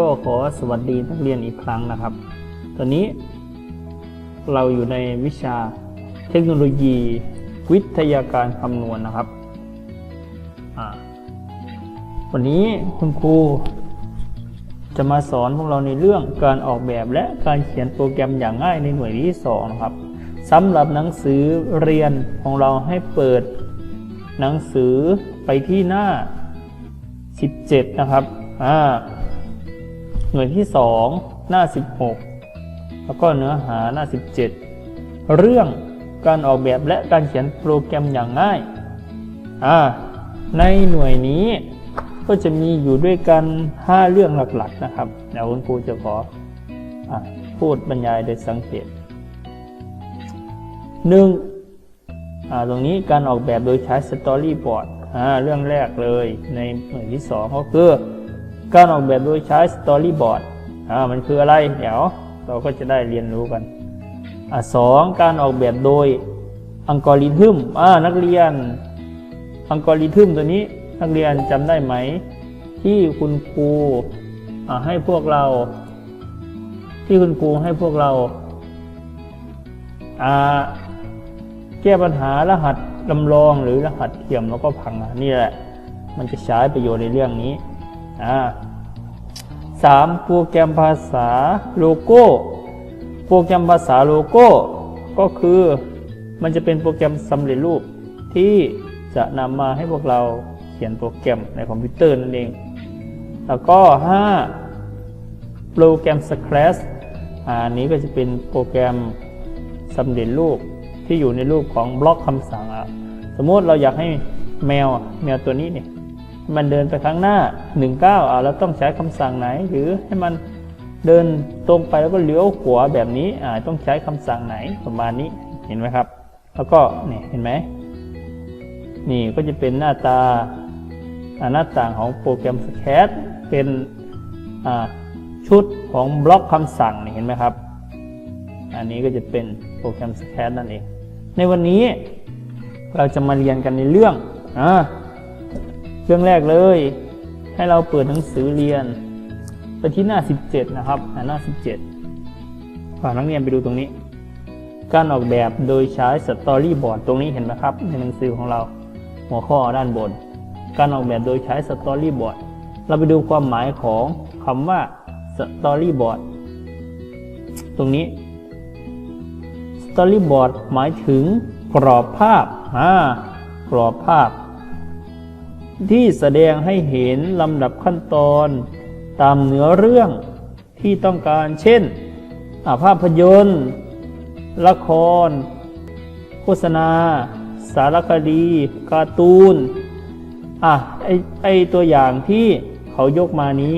ก็ขอสวัสดีนักเรียนอีกครั้งนะครับ ตอนนี้เราอยู่ในวิชาเทคโนโลยี วิทยาการคำนวณนะครับ วันนี้คุณครูจะมาสอนพวกเราในเรื่องการออกแบบและการเขียนโปรแกรมอย่างง่ายในหน่วยที่2นะครับสำหรับหนังสือเรียนของเราให้เปิดหนังสือไปที่หน้า 17 นะครับ อ่า หน่วยที่ 2 หน้า 16 แล้วก็เนื้อหาหน้า 17 เรื่องการออกแบบและการเขียนโปรแกรมอย่างง่ายอ่าในหน่วยนี้ก็จะมีอยู่ด้วยกัน 5 เรื่องหลักๆนะครับเดี๋ยวคุณครูจะขออพูดบรรยายโดยสังเกตหนึ่งอ่าตรงนี้การออกแบบโดยใช้สตอรี่บอร์ดอ่าเรื่องแรกเลยในหน่วยที่ 2 ก็คือ การออกแบบโดยใช้สตอรี่บอร์ดอ่ามันคืออะไร เดี๋ยวเราก็จะได้เรียนรู้กันอ่าสองการออกแบบโดยอัลกอริทึมอ่านักเรียนอัลกอริทึมตัวนี้นักเรียนจำได้ไหม ที่คุณครูอ่าให้พวกเรา ที่คุณครูให้พวกเราอ่าแก้ปัญหารหัสลำลองหรือรหัสเทียมแล้วก็พังนี่แหละ มันจะใช้ประโยชน์ในเรื่องนี้ สามโปรแกรมภาษาโลโก้ โปรแกรมภาษาโลโก้ ก็คือมันจะเป็นโปรแกรมสำเร็จรูปที่จะนำมาให้พวกเราเขียนโปรแกรมในคอมพิวเตอร์นั่นเอง แล้วก็ 5 โปรแกรม Scratch อันนี้ก็จะเป็นโปรแกรมสำเร็จรูปที่อยู่ในรูปของบล็อกคำสั่งอะสมมติเราอยากให้แมวแมวตัวนี้เนี่ย มันเดินไปข้างหน้า 19อ่าเราต้องใช้คำสั่งไหน หรือให้มันเดินตรงไปแล้วก็เลี้ยวขวาแบบนี้อ่าต้องใช้คำสั่งไหนประมาณนี้เห็นไหมครับ แล้วก็นี่เห็นไหมนี่ก็จะเป็นหน้าตาหน้าต่างของโปรแกรม Scratch เป็นอ่าชุดของบล็อกคำสั่งนี่เห็นไหมครับ อันนี้ก็จะเป็นโปรแกรม Scratch นั่นเอง ในวันนี้เราจะมาเรียนกันในเรื่องอ่า รื่องแรกเลย ให้เราเปิดหนังสือเรียน ไปที่หน้า 17 นะครับหน้า 17ฝากนักเรียนไปดูตรงนี้ การออกแบบโดยใช้สตอรี่บอร์ดตรงนี้เห็นไหมครับ ในหนังสือของเราหัวข้อด้านบน การออกแบบโดยใช้สตอรี่บอร์ดเราไปดูความหมายของคำว่าสตอรี่บอร์ดตรงนี้สตอรี่บอร์ดหมายถึงกรอบภาพอ่ากรอบภาพ ที่แสดงให้เห็นลำดับขั้นตอน ตามเนื้อเรื่องที่ต้องการเช่นาภาพยนตร์ ละคร โฆษณา สารคดี การ์ตูนอะไอไอตัวอย่างที่เขายกมานี้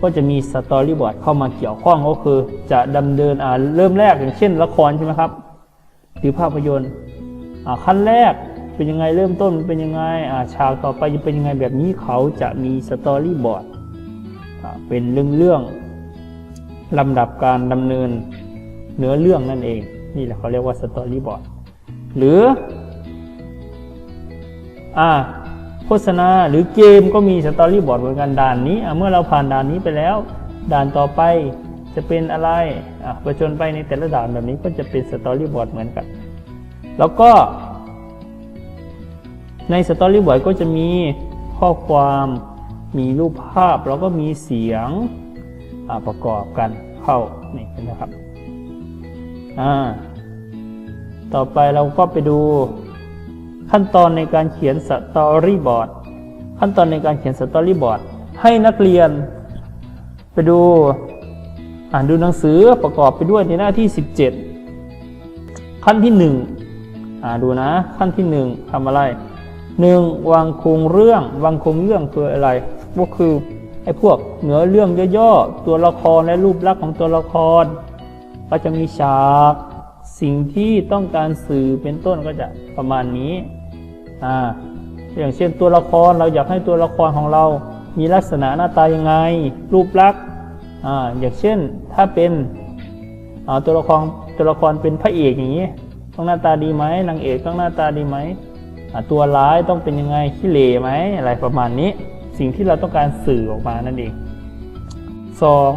ก็จะมีสตอรี่บอร์ดเข้ามาเกี่ยวข้องก็คือ จะดำเนินอ่าเริ่มแรกอย่างเช่นละครใช่ไหมครับ หรือภาพยนตร์อ่าขั้นแรก เป็นยังไงเริ่มต้นเป็นยังไงอ่าฉากต่อไปจะเป็นยังไงแบบนี้เขาจะมีสตอรี่บอร์ดเป็นเรื่องเรื่องๆลำดับการดำเนินเนื้อเรื่องนั่นเอง นี่แหละเขาเรียกว่าสตอรี่บอร์ดหรืออ่าโฆษณาหรือเกมก็มีสตอรี่บอร์ดเหมือนกันด่านนี้เมื่อเราผ่านด่านนี้ไปแล้ว ด่านต่อไปจะเป็นอะไรอะประชนไปในแต่ละด่านแบบนี้ก็จะเป็นสตอรี่บอร์ดเหมือนกัน แล้วก็ ในสตอรี่บอร์ดก็จะมีข้อความมีรูปภาพแล้วก็มีเสียงประกอบกันเข้านี่นไหมครับอ่าต่อไปเราก็ไปดูขั้นตอนในการเขียนสตอรี่บอร์ดขั้นตอนในการเขียนสตอรี่บอร์ดให้นักเรียน ไปดูอ่านดูหนังสือประกอบไปด้วยในหน้าที่ 17 ขั้นที่ 1 อ่าดูนะ ขั้นที่ 1ทำอะไร 1. วางโครงเรื่องวางโครงเรื่องคืออะไร ก็คือไอ้พวกเหนือเรื่องย่อๆตัวละครและรูปลักษณ์ของตัวละคร ก็จะมีฉากสิ่งที่ต้องการสื่อเป็นต้นก็จะประมาณนี้อ่าอย่างเช่นตัวละครเราอยากให้ตัวละครของเรา มีลักษณะหน้าตายังไง รูปลักษณ์อ่าอย่างเช่นถ้าเป็นตัวละครตัวละครเป็นพระเอกอย่างนี้ต้องหน้าตาดีไหมนางเอกต้องหน้าตาดีไหม ตัวร้ายต้องเป็นยังไงขี้เหร่ไหมอะไรประมาณนี้ สิ่งที่เราต้องการสื่อออกมานั่นเองสอง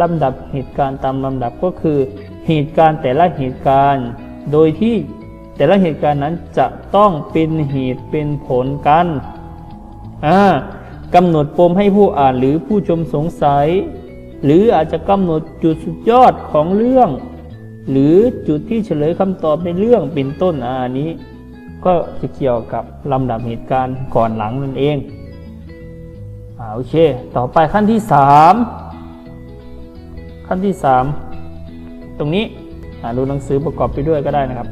ลำดับเหตุการณ์ตามลำดับก็คือ เหตุการณ์แต่ละเหตุการณ์ โดยที่แต่ละเหตุการณ์นั้นจะต้องเป็นเหตุเป็นผลกันกำหนดปมให้ผู้อ่านหรือผู้ชมสงสัย หรืออาจจะกำหนดจุดสุดยอดของเรื่อง หรือจุดที่เฉลยคำตอบในเรื่องเป็นต้นอันนี้ ก็จะเกี่ยวกับลำดับเหตุการณ์ก่อนหลังนั่นเองอ่าโอเค ต่อไปขั้นที่สามขั้นที่สามตรงนี้อ่าดูหนังสือประกอบไปด้วยก็ได้นะครับ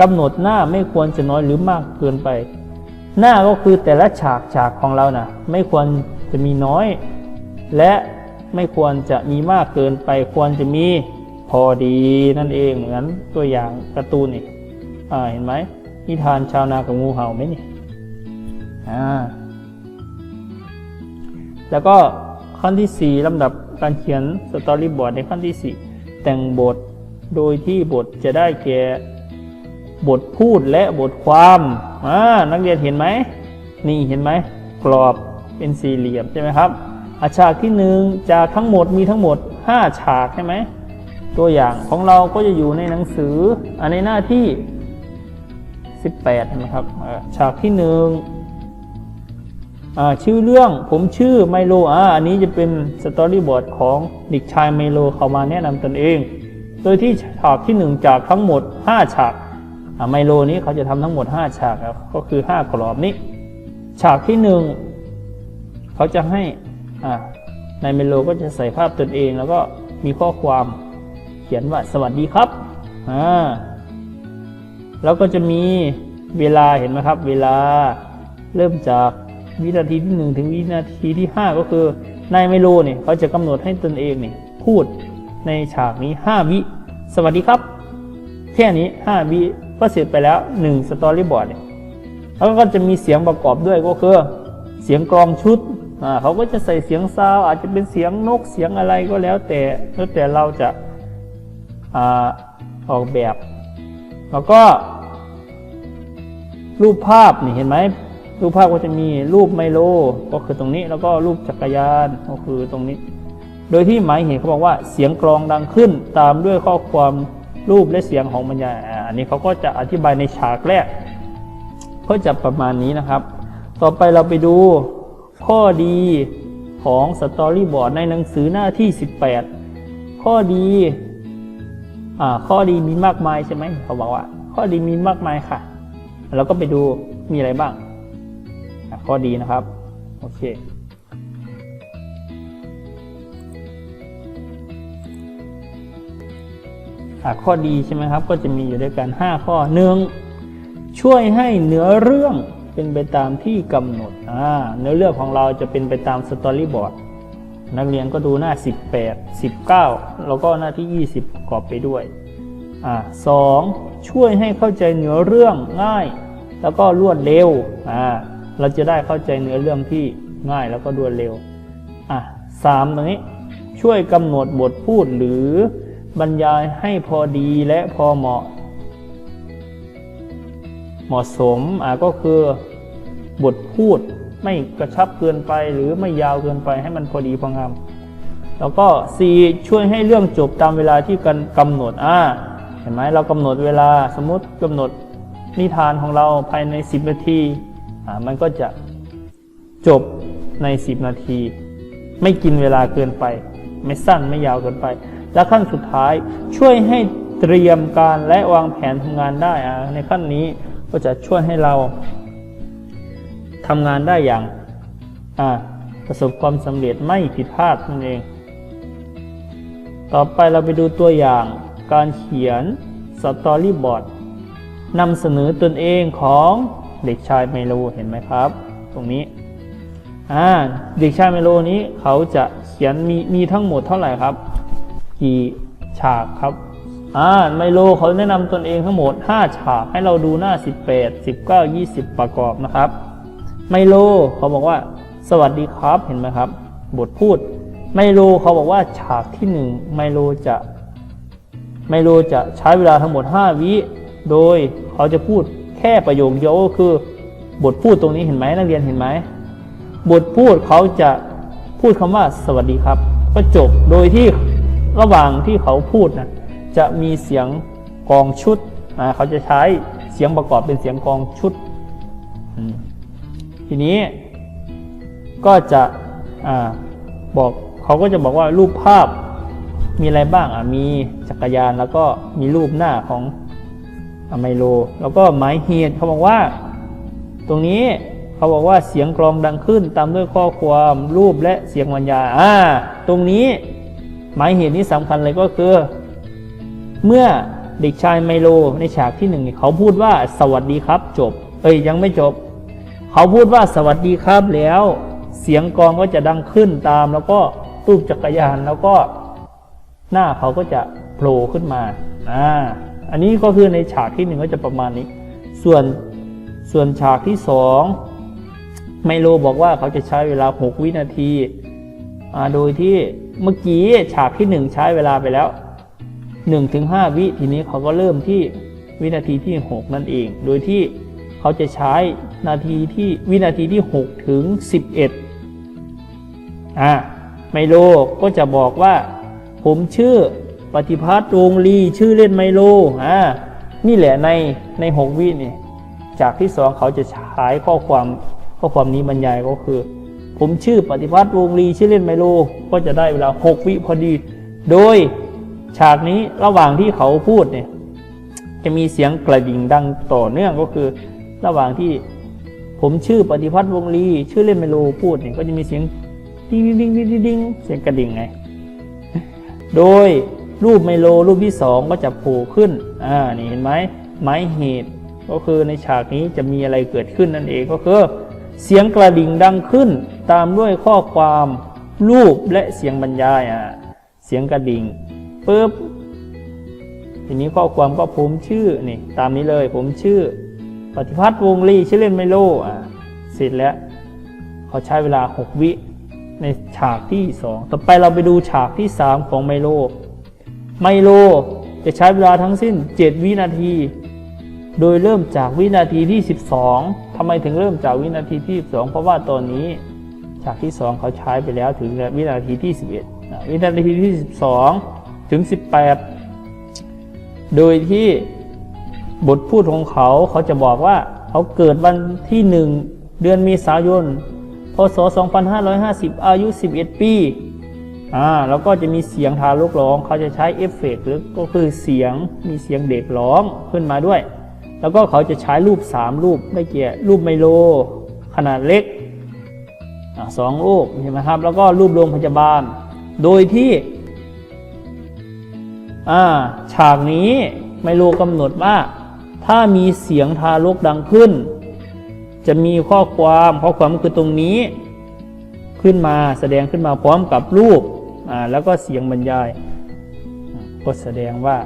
กำหนดหน้าไม่ควรจะน้อยหรือมากเกินไป หน้าก็คือแต่ละฉากฉากของเรานะ่ะไม่ควรจะมีน้อย และไม่ควรจะมีมากเกินไป ควรจะมีพอดีนั่นเองเหมือนตัวอย่างการ์ตูนนี่อ่าเห็นไหม นิทานชาวนากับงูเห่าไหมนี่อ่าแล้วก็ขั้นที่ 4ลำดับการเขียนสตอรี่บอร์ดในขั้นที่ 4 แต่งบทโดยที่บทจะได้แก่บทพูดและบทความอ่านักเรียนเห็นไหม นี่เห็นไหมกรอบเป็นสี่เหลี่ยมใช่ไหมครับอาฉากที่หนึ่งจากทั้งหมดมีทั้งหมด 5 ฉากใช่ไหมตัวอย่างของเราก็จะอยู่ในหนังสืออันในหน้าที่ 18นะครับฉากที่หนึ่งชื่อเรื่องผมชื่อไมโลอ่าอันนี้จะเป็นสตอรี่บอร์ดของเด็กชายไมโลเขามาแนะนำตนเอง โดยที่ฉากที่หนึ่งจากทั้งหมด 5 ฉากไมโลนี้เขาจะทำทั้งหมด 5 ฉากครับก็คือ 5 กรอบนี้ ฉากที่หนึ่งเขาจะให้อ่าในไมโลก็จะใส่ภาพตนเองแล้วก็มีข้อความเขียนว่าสวัสดีครับอ่า แล้วก็จะมีเวลาเห็นไหมครับ เวลาเริ่มจากวินาทีที่ 1 ถึงวินาทีที่ 5 ก็คือในไมโลเนี่ยเขาจะกำหนดให้ตนเองเนี่ยพูดในฉากนี้ 5 วิ สวัสดีครับ แค่นี้ 5 วิก็เสร็จไปแล้ว 1 สตอรี่บอร์ดเนี่ยแล้วก็จะมีเสียงประกอบด้วยก็คือเสียงกลองชุดอ่าเขาก็จะใส่เสียงซาวอาจจะเป็นเสียงนกเสียงอะไรก็แล้วแต่แล้วแต่เราจะอ่าออกแบบ แล้วก็ รูปภาพนี่เห็นไหมรูปภาพก็จะมีรูปไมโล ก็คือตรงนี้แล้วก็รูปจักรยานก็คือตรงนี้ โดยที่หมายเหตุเขาบอกว่าเสียงกลองดังขึ้นตามด้วยข้อความรูปและเสียงของบรรยายอันนี้เขาก็จะอธิบายในฉากแรกก็จะประมาณนี้นะครับ ต่อไปเราไปดูข้อดีของสตอรี่บอร์ดในหนังสือหน้าที่ 18 ข้อดี ข้อดีมีมากมายใช่ไหมเขาบอกว่า ข้อดีมีมากมายค่ะเราก็ไปดูมีอะไรบ้าง ข้อดีนะครับ โอเค ข้อดีใช่ไหมครับ ก็จะมีอยู่ด้วยกัน 5 ข้อหนึ่งช่วยให้เนื้อเรื่องเป็นไปตามที่กำหนดเนื้อเรื่องของเราจะเป็นไปตามสตอรี่บอร์ด นักเรียนก็ดูหน้า 18 19 แล้วก็หน้าที่ 20 ประกอบไปด้วยอ่าสองช่วยให้เข้าใจเนื้อเรื่องง่าย แล้วก็รวดเร็วอ่าเราจะได้เข้าใจเนื้อเรื่องที่ง่ายแล้วก็รวดเร็วอะสามตรงนี้ช่วยกำหนดบทพูดหรือบรรยายให้พอดีและพอเหมาะ เหมาะสมอ่าก็คือบทพูด ไม่กระชับเกินไปหรือไม่ยาวเกินไปให้มันพอดีพองาม แล้วก็4ช่วยให้เรื่องจบตามเวลาที่กันกำหนดอ่าเห็นไหมเรากำหนดเวลาสมมติกำหนดนิทานของเราภายใน 10 นาทีอ่ามันก็จะจบใน 10 นาที ไม่กินเวลาเกินไป ไม่สั้นไม่ยาวเกินไป และขั้นสุดท้ายช่วยให้เตรียมการและวางแผนทำงานได้อ่าในขั้นนี้ก็จะช่วยให้เรา ทำงานได้อย่างประสบความสำเร็จไม่ผิดพลาดนั่นเอง ต่อไปเราไปดูตัวอย่างการเขียนสตอรี่บอร์ดนำเสนอตนเองของเด็กชายไมโลเห็นไหมครับ ตรงนี้เด็กชายไมโลนี้เขาจะเขียนมีมีทั้งหมดเท่าไหร่ครับ กี่ฉากครับอ่าไมโลเขาแนะนำตนเองทั้งหมด 5 ฉากให้เราดูหน้า 18 19 20 ประกอบนะครับ ไมโลเขาบอกว่าสวัสดีครับเห็นไหมครับ บทพูด ไมโลเขาบอกว่าฉากที่1ไมโลจะไมโลจะใช้เวลาทั้งหมด 5 วิ โดยเขาจะพูดแค่ประโยคเดียวก็คือบทพูดตรงนี้เห็นไหมนักเรียนเห็นไหมบทพูดเขาจะพูดคำว่าสวัสดีครับ ก็จบโดยที่ระหว่างที่เขาพูดนะจะมีเสียงกองชุดนะเขาจะใช้เสียงประกอบเป็นเสียงกองชุดอื ทีนี้ก็จะอบอกเขาก็จะบอกว่ารูปภาพมีอะไรบ้างอะมีจักรยานแล้วก็มีรูปหน้าของอะไมโล แล้วก็หมายเหตุเขาบอกว่า ตรงนี้เขาบอกว่าเสียงกลองดังขึ้นตามด้วยข้อความรูปและเสียงบรรยาอ่าตรงนี้หมายเหตุนี้สำคัญเลยก็คือ เมื่อเด็กชายไมโลในฉากที่หนึ่งเขาพูดว่าสวัสดีครับจบ เอ้ยยังไม่จบ เขาพูดว่าสวัสดีครับแล้ว เสียงกองก็จะดังขึ้นตาม แล้วก็รูปจักรยานแล้วก็หน้าเขาก็จะโผล่ขึ้นมาอ่าอันนี้ก็คือในฉากที่หนึ่งก็จะประมาณนี้ ส่วนส่วนฉากที่สองไมโลบอกว่าเขาจะใช้เวลา 6 วินาทีอ่าโดยที่เมื่อกี้ฉากที่หนึ่งใช้เวลาไปแล้ว1-5ถึง5วิทีนี้เขาก็เริ่มที่วินาทีที่ 6 นั่นเอง โดยที่เขาจะใช้ นาทีที่วินาทีที่ 6 ถึง 11อ่าไมโลก็จะบอกว่า ผมชื่อปฏิพัฒน์โรงลีชื่อเล่นไมโลอ่านี่แหละในใน 6 วินี่จากที่สองเขาจะใช้ข้อความข้อความนี้บรรยายก็คือ ผมชื่อปฏิพัฒน์วงลีชื่อเล่นไมโลก็จะได้เวลา 6 วิพอดี โดยฉากนี้ระหว่างที่เขาพูดเนี่ยจะมีเสียงกระดิ่งดังต่อเนื่องก็คือ ระหว่างที่ ผมชื่อปฏิพัฒน์วงลีชื่อเล่นไมโลพูดเนี่ยก็จะมีเสียงดิ้งดิ้งดิ้งดิ้งเสียงกระดิ่งไง โดยรูปไมโลรูปที่สองก็จะโผล่ขึ้น อ่า นี่เห็นไหมหมายเหตุ ก็คือในฉากนี้จะมีอะไรเกิดขึ้นนั่นเองก็คือ เสียงกระดิ่งดังขึ้น ตามด้วยข้อความรูปและเสียงบรรยายอ่าเสียงกระดิ่งปุ๊บทีนี้ข้อความก็ผมชื่อนี่ตามนี้เลยผมชื่อ ปฏิพัฒน์วงลี่ชื่อเล่นไมโลอ่าเสร็จแล้วเขาใช้เวลา 6 วิในฉากที่ 2 ต่อไปเราไปดูฉากที่ 3 ของไมโล ไมโลจะใช้เวลาทั้งสิ้น 7 วินาที โดยเริ่มจากวินาทีที่ 12ทำไมถึงเริ่มจากวินาทีที่ 12 เพราะว่าตอนนี้ฉากที่ 2 เขาใช้ไปแล้วถึงวินาทีที่ 11อะวินาทีที่ 12 ถึง 18 โดยที่ บทพูดของเขาเขาจะบอกว่าเขาเกิดวันที่1เดือนเมษายน พศ 2550 อายุ 11 ปี อ่า แล้วก็จะมีเสียงทารกร้อง เขาจะใช้เอฟเฟกต์หรือก็คือเสียง มีเสียงเด็กร้องขึ้นมาด้วย แล้วก็เขาจะใช้รูป 3 รูป ได้แก่รูปไมโล ขนาดเล็กอ่าสองรูป ใช่ไหมครับ แล้วก็รูปโรงพยาบาล โดยที่ อ่า ฉากนี้ไมโลกำหนดว่า ถ้ามีเสียงทารกดังขึ้น จะมีข้อความข้อความคือตรงนี้ขึ้นมาแสดงขึ้นมาพร้อมกับรูปอ่าแล้วก็เสียงบรรยายก็แสดงว่า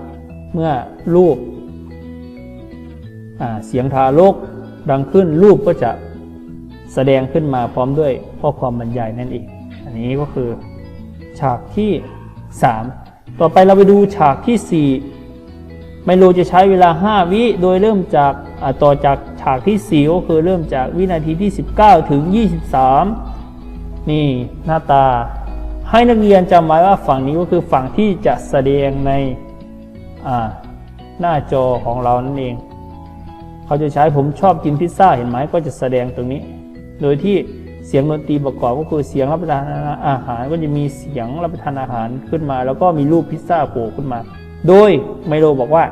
เมื่อรูปเสียงทารกดังขึ้นรูปก็จะแสดงขึ้นมาพร้อมด้วยข้อความบรรยายนั่นเอง อันนี้ก็คือฉากที่ 3 ต่อไปเราไปดูฉากที่ 4 ไมโลจะใช้เวลา 5 วิโดยเริ่มจากต่อจากฉากที่ 4 ก็คือเริ่มจากวินาทีที่ 19 ถึง 23 นี่หน้าตา ให้นักเรียนจำไว้ว่าฝั่งนี้ก็คือฝั่งที่จะแสดงในหน้าจอของเรานั่นเอง เขาจะใช้ผมชอบกินพิซซ่าเห็นไหมก็จะแสดงตรงนี้ โดยที่เสียงดนตรีประกอบก็คือเสียงรับประทานอาหารก็จะมีเสียงรับประทานอาหารขึ้นมา แล้วก็มีรูปพิซซ่าโผล่ขึ้นมา โดยไมโลบอกว่า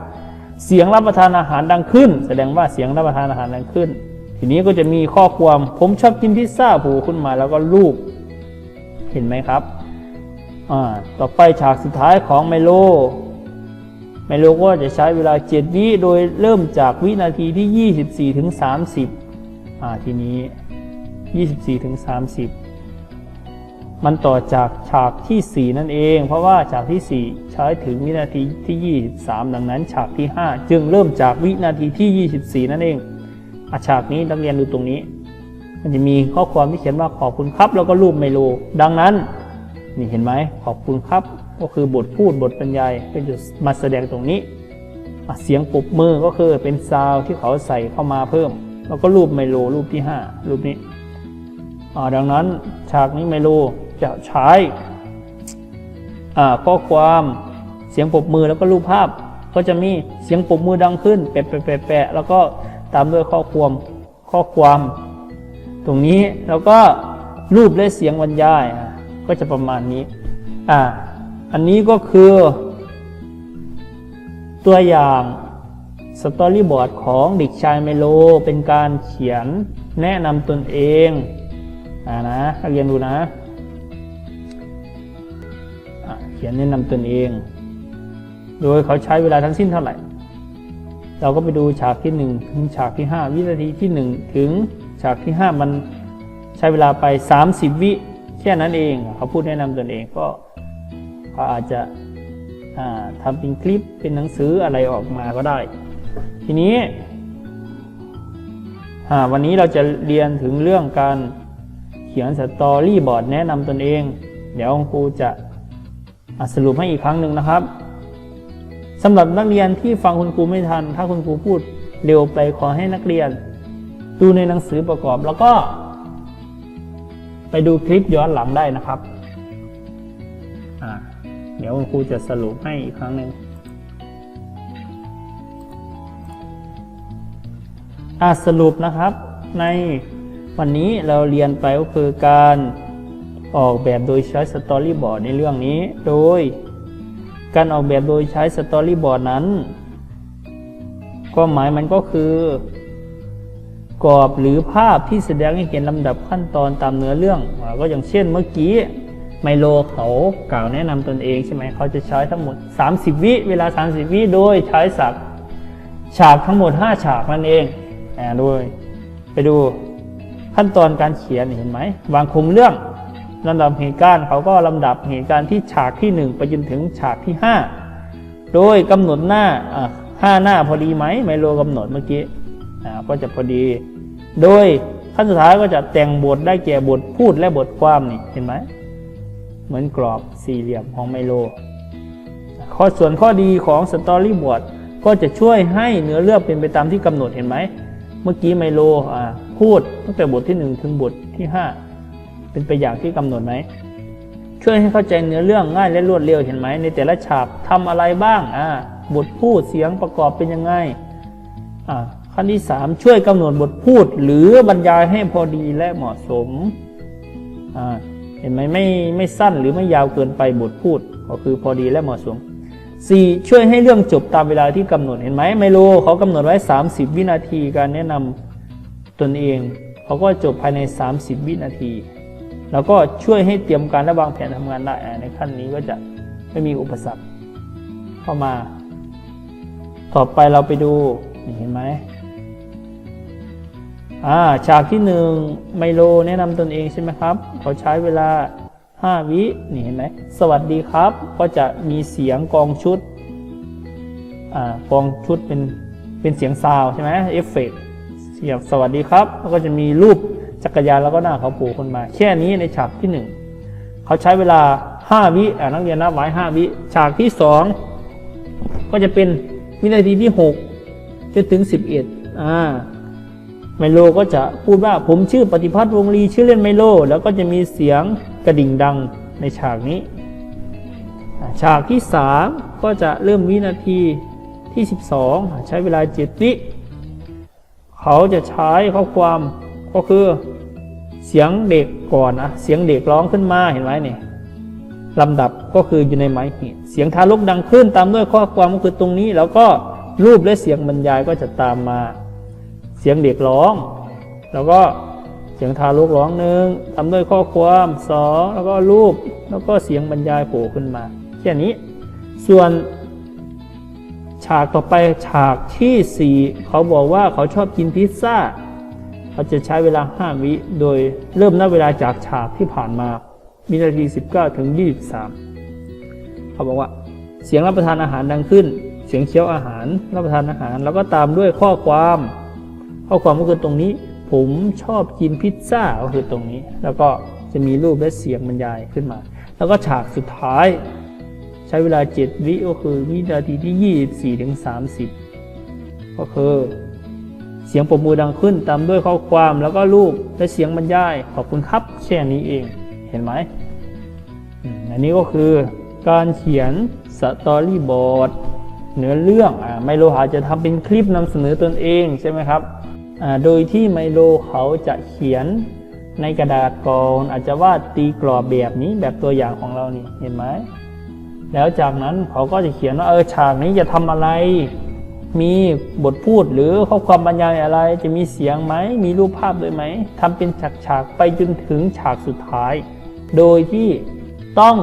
เสียงรับประทานอาหารดังขึ้น แสดงว่าเสียงรับประทานอาหารดังขึ้น ทีนี้ก็จะมีข้อความผมชอบกินพิซซ่าผล่ขึ้นมาแล้วก็รูป เห็นไหมครับอ่าต่อไปฉากสุดท้ายของไมโลไมโลก็จะใช้เวลา 7 วิโดยเริ่มจากวินาทีที่ 24ถึง30อ่าทีนี้ 24ถึง30 มันต่อจากฉากทีสี่ 4 นั่นเอง เพราะว่าฉากที่ 4 ใช้ถึงวินาทีที่ 23 ดังนั้น ฉากที่ 5 จึงเริ่มจากวินาทีที่ 24 นั่นเองอาฉากนี้นักเรียนดูตรงนี้ มันจะมีข้อความที่เขียนว่าขอบคุณครับแล้วก็รูปไมโล ดังนั้น นี่เห็นไหมขอบคุณครับ ก็คือบทพูดบทบรรยายก็จะมาแสดงตรงนี้เสียงปรบมือก็คือเป็นซาวที่เขาใส่เข้ามาเพิ่ม แล้วก็รูปไมโลรูปที่ 5 รูปนี้อ่าดังนั้นฉากนี้ไมโล จะใช้ข้อความเสียงปรบมือแล้วก็รูปภาพ ก็จะมีเสียงปรบมือดังขึ้น แปะแปะแปะแปะแล้วก็ตามด้วยข้อความข้อความ ตรงนี้แล้วก็รูปและเสียงบรรยายก็จะประมาณนี้อ่าอันนี้ก็คือ ตัวอย่างสตอรี่บอร์ดของเด็กชายไมโล เป็นการเขียนแนะนำตนเองอ่านะเรียนดูนะ เขียนแนะนำตนเอง โดยเขาใช้เวลาทั้งสิ้นเท่าไหร่ เราก็ไปดูฉากที่หนึ่งถึงฉากที่ห้าวินาทีที่หนึ่งถึงฉากที่ห้ามันใช้เวลาไป 30 วิแค่นั้นเองเขาพูดแนะนำตนเองก็เขาอาจจะอ่าทำเป็นคลิปเป็นหนังสืออะไรออกมาก็ได้ ทีนี้วันนี้เราจะเรียนถึงเรื่องการเขียนสตอรี่บอร์ดแนะนำตนเอง เดี๋ยวครูจะ สรุปให้อีกครั้งหนึ่งนะครับสำหรับนักเรียนที่ฟังคุณครูไม่ทัน ถ้าคุณครูพูดเร็วไปขอให้นักเรียน ดูในหนังสือประกอบแล้วก็ ไปดูคลิปย้อนหลังได้นะครับเดี๋ยวคุณครูจะสรุปให้อีกครั้งหนึ่งสรุปนะครับในวันนี้เราเรียนไปก็คือการ ออกแบบโดยใช้สตอรี่บอร์ดในเรื่องนี้ โดย การออกแบบโดยใช้สตอรี่บอร์ดนั้นความหมายมันก็คือกรอบหรือภาพที่แสดงให้เห็นลำดับขั้นตอนตามเนื้อเรื่อง ก็อย่างเช่นเมื่อกี้ไมโลเขากล่าวแนะนำตนเองใช่ไหมเขาจะใช้ทั้งหมด 30 วิเวลา 30 วิโดยใช้สักฉากทั้งหมด 5 ฉากนั่นเองอ่าโดยไปดูขั้นตอนการเขียนเห็นไหมวางคุมเรื่อง ลำดับเหตุการณ์เขาก็ลำดับเหตุการณ์ที่ฉากที่ 1 ไปจนถึงฉากที่ 5 โดยกำหนดหน้าห้าหน้าพอดีไหมไมโลกำหนดเมื่อกี้ก็จะพอดี โดยขั้นสุดท้ายก็จะแต่งบทได้แก่บทพูดและบทความนี่เห็นไหมเหมือนกรอบสี่เหลี่ยมของไมโล ข้อส่วนข้อดีของสตอรี่บอร์ดก็จะช่วยให้เนื้อเรื่องเป็นไปตามที่กำหนดเห็นไหม เมื่อกี้ไมโลพูดตั้งแต่บทที่ 1 ถึงบทที่ 5 เป็นไปอย่างที่กำหนดไหมช่วยให้เข้าใจเนื้อเรื่องง่ายและรวดเร็วเห็นไหมในแต่ละฉากทำอะไรบ้างอ่าบทพูดเสียงประกอบเป็นยังไงอ่าขั้นที่ 3 ช่วยกำหนดบทพูด หรือบรรยายให้พอดีและเหมาะสมอ่าเห็นไหมไม่ไม่สั้นหรือไม่ยาวเกินไปบทพูดก็คือพอดีและเหมาะสม 4. ช่วยให้เรื่องจบตามเวลาที่กำหนดเห็นไหมไมโลเขากำหนดไว้ 30 วินาทีการแนะนำตนเองเขาก็จบภายใน 30 วินาที แล้วก็ช่วยให้เตรียมการและวางแผนทำงานได้อ่าในขั้นนี้ก็จะไม่มีอุปสรรคเข้ามา ต่อไปเราไปดูนี่เห็นไหมอ่าฉากที่หนึ่งไมโลแนะนำตนเองใช่ไหมครับเขาใช้เวลา 5 วินี่เห็นไหมสวัสดีครับ ก็จะมีเสียงกองชุดอ่ากองชุดเป็นเป็นเสียงซาวใช่ไหมเอฟเฟกต์เสียงสวัสดีครับ แล้วก็จะมีรูป จักรยานแล้วก็หน้าเขาโผล่ขึ้นมา แค่นี้ในฉากที่หนึ่งเขาใช้เวลา5วิอ่านักเรียนนับไว้5วิฉากที่2ก็จะเป็นวินาทีที่6จนถึง11อ่าไมโลก็จะพูดว่าผมชื่อปฏิพัฒน์วงลีชื่อเล่นไมโล แล้วก็จะมีเสียงกระดิ่งดังในฉากนี้ ฉากที่ 3 ก็จะเริ่มวินาทีที่ 12อ่าใช้เวลา7วิเขาจะใช้ข้อความ ก็คือเสียงเด็กก่อนนะเสียงเด็กร้องขึ้นมาเห็นไหมเนี่ยลำดับก็คืออยู่ในไม้ขีดเสียงทารกดังขึ้นตามด้วยข้อความก็คือตรงนี้ แล้วก็รูปและเสียงบรรยายก็จะตามมา เสียงเด็กร้อง แล้วก็เสียงทารกร้องหนึ่งทำด้วยข้อความสองแล้วก็รูปแล้วก็เสียงบรรยายโผล่ขึ้นมาแค่นี้ ส่วนฉากต่อไปฉากที่ 4 เขาบอกว่าเขาชอบกินพิซซ่า เขาจะใช้เวลา 5 วิโดยเริ่มนับเวลาจากฉากที่ผ่านมาวินาที 19 ถึง 23 เขาบอกว่า เสียงรับประทานอาหารดังขึ้น เสียงเคี้ยวอาหารรับประทานอาหาร แล้วก็ตามด้วยข้อความ ข้อความก็คือตรงนี้ ผมชอบกินพิซซ่าก็คือตรงนี้ แล้วก็จะมีรูปและเสียงบรรยายขึ้นมา แล้วก็ฉากสุดท้าย ใช้เวลา 7 วิก็คือวินาทีที่ 24 ถึง 30 ก็คือ เสียงปรบมือดังขึ้นตามด้วยข้อความแล้วก็รูปและเสียงบรรยายขอบคุณครับแค่นี้เองเห็นไหมอันนี้ก็คือการเขียนสตอรี่บอร์ดเนื้อเรื่องอไมโลอาจะทำเป็นคลิปนำเสนอตนเองใช่ไหมครับโดยที่ไมโลเขาจะเขียนในกระดาษก่อนอาจจะวาดตีกรอบแบบนี้แบบตัวอย่างของเรานี่เห็นไหมแล้วจากนั้นเขาก็จะเขียนว่าเออฉากนี้จะทำอะไร มีบทพูดหรือข้อความบรรยายอะไร จะมีเสียงไหม มีรูปภาพด้วยไหมทำเป็นฉากๆไปจนถึงฉากสุดท้าย โดยที่ต้อง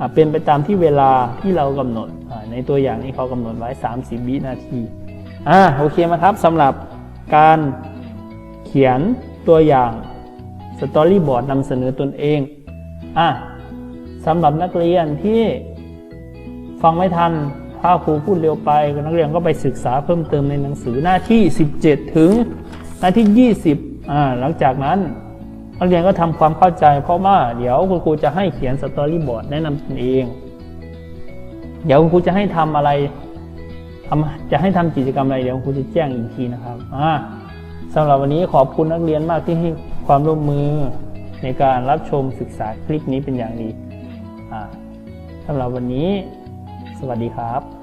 อเป็นไปตามที่เวลาที่เรากำหนด ในตัวอย่างนี้เขากำหนดไว้ 30วินาทีอ่าโอเคไหมครับสำหรับการเขียนตัวอย่างสตอรี่บอร์ดนำเสนอตนเองอะสำหรับนักเรียนที่ฟังไม่ทัน ถ้าครูพูดเร็วไปนักเรียนก็ไปศึกษาเพิ่มเติมในหนังสือหน้าที่ 17 ถึงหน้าที่ 20อ่าหลังจากนั้นนักเรียนก็ทำความเข้าใจ เพราะว่าเดี๋ยวคุณครูจะให้เขียนสตอรี่บอร์ดแนะนำตนเอง เดี๋ยวคุณครูจะให้ทำอะไรทำจะให้ทำกิจกรรมอะไรเดี๋ยวคุณครูจะแจ้งอีกทีนะครับอ่าสำหรับวันนี้ขอบคุณนักเรียนมากที่ให้ความร่วมมือในการรับชมศึกษาคลิปนี้เป็นอย่างดีสำหรับวันนี้ สวัสดีครับ